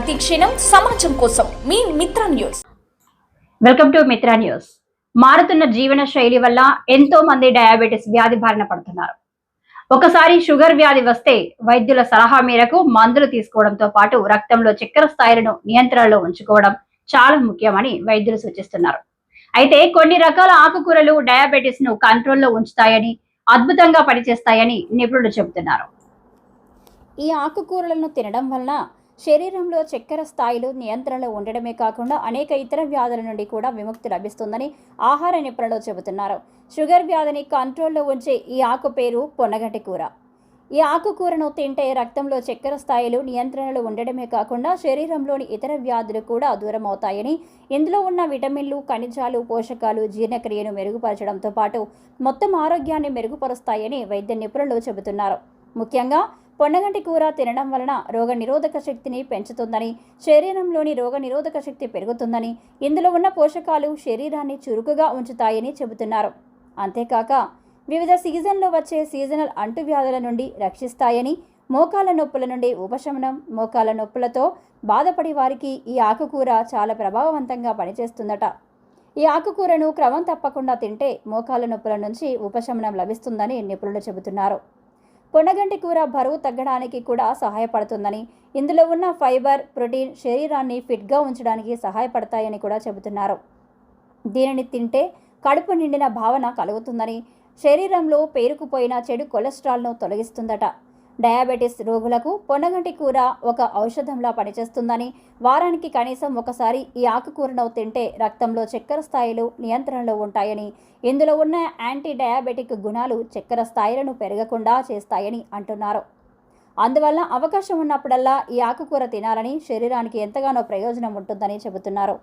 ప్రతి క్షణం సమాజం కోసం. మీ Mitra news. Welcome to Mitra news. మారుతున్న జీవన శైలి వల్ల ఎంతో మంది డయాబెటిస్ వ్యాధి బారిన పడుతున్నారు. ఒకసారి షుగర్ వ్యాధి వస్తే వైద్యుల సలహా మేరకు మందులు తీసుకోవడంతో పాటు రక్తంలో చక్కెర స్థాయిలను నియంత్రణలో ఉంచుకోవడం చాలా ముఖ్యమని వైద్యులు సూచిస్తున్నారు. అయితే కొన్ని రకాల ఆకుకూరలు డయాబెటిస్ను కంట్రోల్లో ఉంచుతాయని అద్భుతంగా పనిచేస్తాయని నిపుణులు చెబుతున్నారు. ఈ ఆకుకూరలను తినడం వలన శరీరంలో చక్కెర స్థాయిలు నియంత్రణలో ఉండడమే కాకుండా అనేక ఇతర వ్యాధుల నుండి కూడా విముక్తి లభిస్తుందని ఆహార నిపుణులు చెబుతున్నారు. షుగర్ వ్యాధిని కంట్రోల్లో ఉంచే ఈ ఆకు పేరు పొన్నగంటి కూర. ఈ ఆకుకూరను తింటే రక్తంలో చక్కెర స్థాయిలు నియంత్రణలో ఉండడమే కాకుండా శరీరంలోని ఇతర వ్యాధులు కూడా దూరం అవుతాయని ఇందులో ఉన్న విటమిన్లు ఖనిజాలు పోషకాలు జీర్ణక్రియను మెరుగుపరచడంతో పాటు మొత్తం ఆరోగ్యాన్ని మెరుగుపరుస్తాయని వైద్య నిపుణులు చెబుతున్నారు. ముఖ్యంగా పొన్నగంటి కూర తినడం వలన రోగ నిరోధక శక్తిని పెంచుతుందని శరీరంలోని రోగ నిరోధక శక్తి పెరుగుతుందని ఇందులో ఉన్న పోషకాలు శరీరాన్ని చురుకుగా ఉంచుతాయని చెబుతున్నారు. అంతేకాక వివిధ సీజన్లో వచ్చే సీజనల్ అంటువ్యాధుల నుండి రక్షిస్తాయని మోకాల నొప్పుల నుండి ఉపశమనం మోకాల నొప్పులతో బాధపడే వారికి ఈ ఆకుకూర చాలా ప్రభావవంతంగా పనిచేస్తుందట. ఈ ఆకుకూరను క్రమం తప్పకుండా తింటే మోకాల నొప్పుల నుంచి ఉపశమనం లభిస్తుందని నిపుణులు చెబుతున్నారు. పొన్నగంటి కూర బరువు తగ్గడానికి కూడా సహాయపడుతుందని ఇందులో ఉన్న ఫైబర్ ప్రోటీన్ శరీరాన్ని ఫిట్గా ఉంచడానికి సహాయపడతాయని కూడా చెబుతున్నారు. దీనిని తింటే కడుపు నిండిన భావన కలుగుతుందని శరీరంలో పేరుకుపోయిన చెడు కొలెస్ట్రాల్ను తొలగిస్తుందట. డయాబెటిస్ రోగులకు పొన్నగంటి కూర ఒక ఔషధంలా పనిచేస్తుందని వారానికి కనీసం ఒకసారి ఈ ఆకుకూరను తింటే రక్తంలో చక్కెర స్థాయిలు నియంత్రణలో ఉంటాయని ఇందులో ఉన్న యాంటీ డయాబెటిక్ గుణాలు చక్కెర స్థాయిలను పెరగకుండా చేస్తాయని అంటున్నారు. అందువల్ల అవకాశం ఉన్నప్పుడల్లా ఈ ఆకుకూర తినాలని శరీరానికి ఎంతగానో ప్రయోజనం ఉంటుందని చెబుతున్నారు.